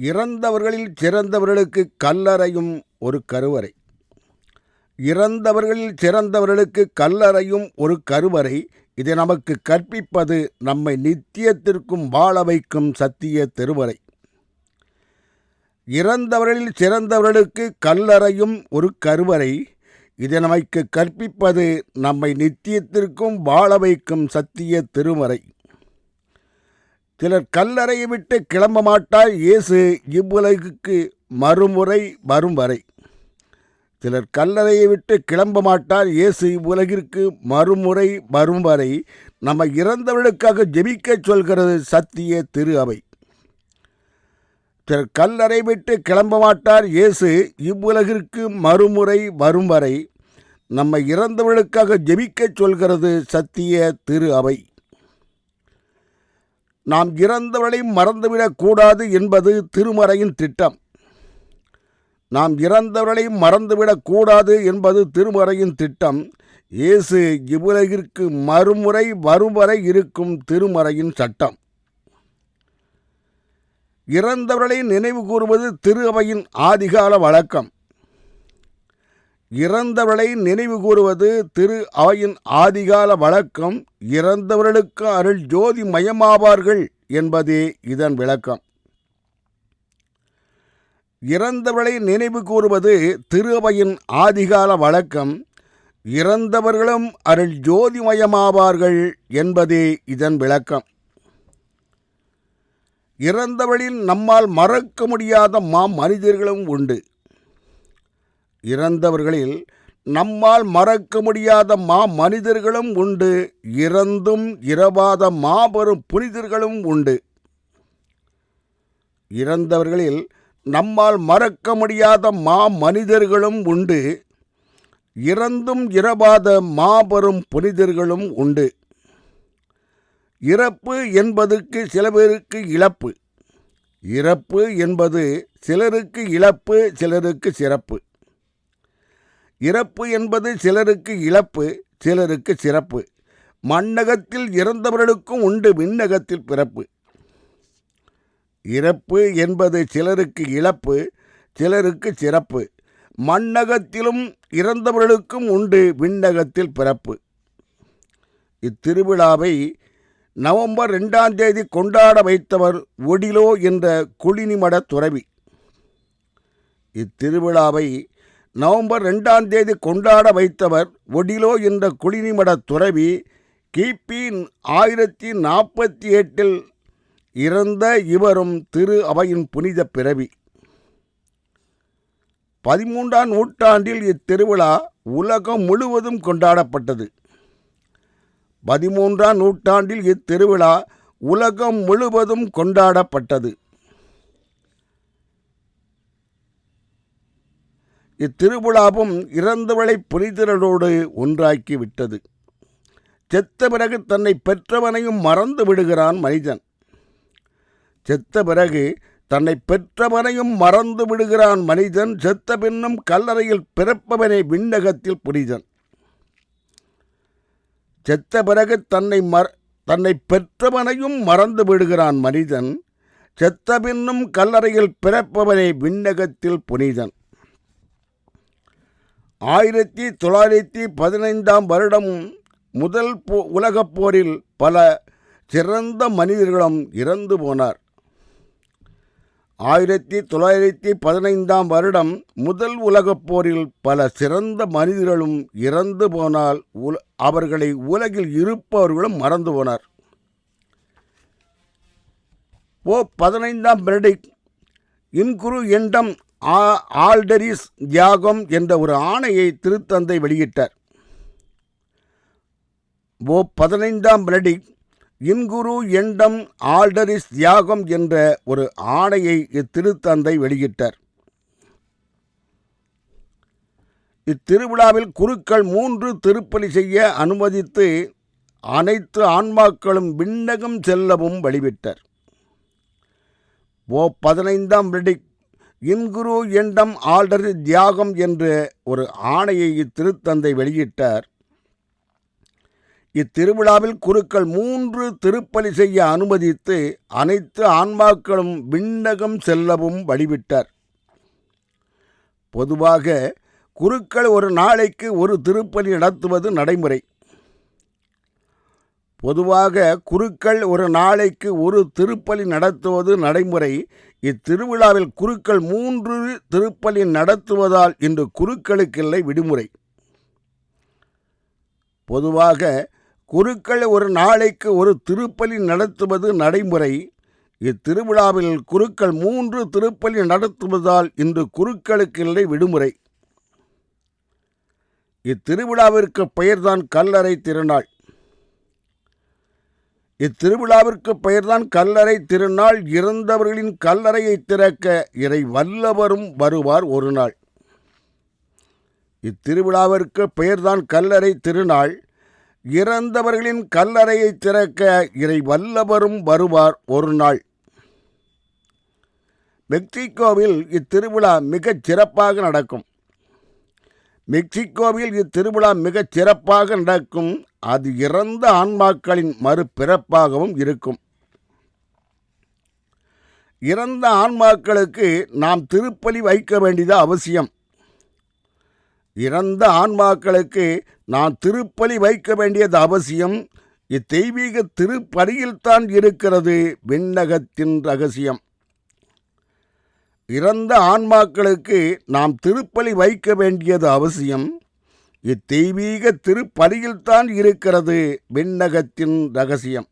இறந்தவர்களில் சிறந்தவர்களுக்கு கல்லறையும் ஒரு கருவறை. இறந்தவர்களில் சிறந்தவர்களுக்கு கல்லறையும் ஒரு கருவறை. இதை நமக்கு கற்பிப்பது நம்மை நித்தியத்திற்கும் வாழ வைக்கும் சத்திய திருவறை. இறந்தவர்களில் சிறந்தவர்களுக்கு கல்லறையும் ஒரு கருவறை. இதை நமக்கு கற்பிப்பது நம்மை நித்தியத்திற்கும் வாழ வைக்கும் சத்திய திருமறை சிலர் கல்லறையை விட்டு கிளம்ப மாட்டார். இயேசு இவ்வுலகுக்கு மறுமுறை வரும் வரை. சிலர் கல்லறையை விட்டு கிளம்ப மாட்டார். இயேசு இவ்வுலகிற்கு மறுமுறை வரும் வரை. நம்ம இறந்தவர்களுக்காக ஜெபிக்கச் சொல்கிறது சத்திய திரு அவை. சிலர் கல்லறை விட்டு கிளம்ப மாட்டார். இயேசு இவ்வுலகிற்கு மறுமுறை வரும் வரை. நம்ம இறந்தவர்களுக்காக ஜெபிக்கச் சொல்கிறது சத்திய திரு அவை. நாம் இறந்தவளை மறந்துவிடக் கூடாது என்பது திருமறையின் திட்டம். நாம் இறந்தவர்களை மறந்துவிடக் கூடாது என்பது திருமறையின் திட்டம். இயேசு இவ்வுலகிற்கு மறுமுறை வரும் இருக்கும் திருமறையின் சட்டம். இறந்தவர்களை நினைவு கூறுவது திரு அவையின் ஆதிகால வழக்கம். இறந்தவளை நினைவு கூறுவது திரு அவையின் ஆதிகால வழக்கம் இறந்தவர்களுக்கு அருள் ஜோதி மயமாவார்கள் என்பதே இதன் விளக்கம். இறந்தவளை நினைவு கூறுவது திரு அவையின் ஆதிகால வழக்கம் இறந்தவர்களும் அருள் ஜோதிமயமாவார்கள் என்பதே இதன் விளக்கம். இறந்தவளில் நம்மால் மறக்க முடியாத மா மனிதர்களும் உண்டு. இறந்தவர்களில் நம்மால் மறக்க முடியாத மா மனிதர்களும் உண்டு. இறந்தும் இரவாத மாபெரும் புனிதர்களும் உண்டு. இறந்தவர்களில் நம்மால் மறக்க முடியாத மா மனிதர்களும் உண்டு. இறந்தும் இரவாத மாபெரும் புனிதர்களும் உண்டு. இறப்பு என்பதற்கு சில பேருக்கு இழப்பு. இறப்பு என்பது சிலருக்கு இழப்பு சிலருக்கு சிறப்பு. இறப்பு என்பது சிலருக்கு இழப்பு சிலருக்கு சிறப்பு. மண்ணகத்தில் இறந்தவர்களுக்கும் உண்டு விண்ணகத்தில் பிறப்பு. இறப்பு என்பது சிலருக்கு இழப்பு சிலருக்கு சிறப்பு. மண்ணகத்திலும் இறந்தவர்களுக்கும் உண்டு விண்ணகத்தில் பிறப்பு. இத்திருவிழாவை நவம்பர் ரெண்டாம் தேதி கொண்டாட வைத்தவர் ஒடிலோ என்ற குளினிமட துறவி. இத்திருவிழாவை நவம்பர் ரெண்டாம் தேதி கொண்டாட வைத்தவர் ஒடிலோ என்ற குடிநிமட துறவி கிபி ஆயிரத்தி நாற்பத்தி எட்டில் இறந்த இவரும் திரு அவையின் புனித பிறவி. பதிமூன்றாம் நூற்றாண்டில் இத்திருவிழா உலகம் முழுவதும் கொண்டாடப்பட்டது. பதிமூன்றாம் நூற்றாண்டில் இத்திருவிழா உலகம் முழுவதும் கொண்டாடப்பட்டது. இத்திருவிழாவும் இறந்தவளை புனிதரோடு ஒன்றாக்கி விட்டது செத்த பிறகு தன்னை பெற்றவனையும் மறந்து விடுகிறான் மனிதன். செத்த பிறகு தன்னை பெற்றவனையும் மறந்து விடுகிறான் மனிதன். செத்த பின்னும் கல்லறையில் பிறப்பவனை விண்ணகத்தில் புனிதன். செத்த பிறகு தன்னை மற தன்னை பெற்றவனையும் மறந்து விடுகிறான் மனிதன். செத்த பின்னும் கல்லறையில் பிறப்பவனை விண்ணகத்தில் புனிதன். ஆயிரத்தி தொள்ளாயிரத்தி பதினைந்தாம் வருடம் முதல் போ உலகப் போரில் பல சிறந்த மனிதர்களும் இறந்து போனார். ஆயிரத்தி தொள்ளாயிரத்தி பதினைந்தாம் வருடம் முதல் உலகப் போரில் பல சிறந்த மனிதர்களும் இறந்து போனால் உல அவர்களை உலகில் இருப்பவர்களும் மறந்து போனார். ஓ பதினைந்தாம் பிரடிக் இன்குரு எண்டம் ஆல்டரிஸ் தியாகம் என்ற ஒரு ஆணையை திருத்தந்தை வெளியிட்டார். ஓ பதினைந்தாம் பெனடிக் இன்குரு எண்டம் ஆல்டரிஸ் தியாகம் என்ற ஒரு ஆணையை இத்திருத்தந்தை வெளியிட்டார். இத்திருவிழாவில் குருக்கள் மூன்று திருப்பலி செய்ய அனுமதித்து அனைத்து ஆன்மாக்களும் விண்ணகம் செல்லவும் வழிவிட்டார். ஓ பதினைந்தாம் பெனடிக் இன்குரு எண்டம் ஆல்டரி தியாகம் என்று ஒரு ஆணையை இத்திருத்தந்தை வெளியிட்டார். இத்திருவிழாவில் குருக்கள் மூன்று திருப்பலி செய்ய அனுமதித்து அனைத்து ஆன்மாக்களும் விண்ணகம் செல்லவும் வழிவிட்டார். பொதுவாக குருக்கள் ஒரு நாளைக்கு ஒரு திருப்பலி நடத்துவது நடைமுறை. பொதுவாக குருக்கள் ஒரு நாளைக்கு ஒரு திருப்பலி நடத்துவது நடைமுறை. இத்திருவிழாவில் குருக்கள் மூன்று திருப்பலி நடத்துவதால் இன்று குருக்களுக்கில்லை விடுமுறை. பொதுவாக குருக்கள் ஒரு நாளைக்கு ஒரு திருப்பலி நடத்துவது நடைமுறை. இத்திருவிழாவில் குருக்கள் மூன்று திருப்பலி நடத்துவதால் இன்று குருக்களுக்கில்லை விடுமுறை. இத்திருவிழாவிற்கு பெயர்தான் கல்லறை திருநாள். இத்திருவிழாவிற்கு பெயர்தான் கல்லறை திருநாள் இறந்தவர்களின் கல்லறையை திறக்க இறை வல்லவரும் வருவார் ஒரு நாள் இத்திருவிழாவிற்கு பெயர்தான் கல்லறை திருநாள் இறந்தவர்களின் கல்லறையை திறக்க இறை வல்லவரும் வருவார் ஒரு நாள் மெக்சிகோவில் இத்திருவிழா மிகச் சிறப்பாக நடக்கும். மெக்சிகோவில் இத்திருவிழா மிகச் சிறப்பாக நடக்கும். அது இறந்த ஆன்மாக்களின் மறுபிறப்பாகவும் இருக்கும். இறந்த ஆன்மாக்களுக்கு நாம் திருப்பலி வைக்க வேண்டியது அவசியம். இறந்த ஆன்மாக்களுக்கு நாம் திருப்பலி வைக்க வேண்டியது அவசியம். இத்தெய்வீக திருப்பலியில்தான் இருக்கிறது. விண்ணகத்தின் ரகசியம். இறந்த ஆன்மாக்களுக்கு நாம் திருப்பலி வைக்க வேண்டியது அவசியம். இத்தெய்வீக திருப்பலியில்தான் இருக்கிறது விண்ணகத்தின் ரகசியம்.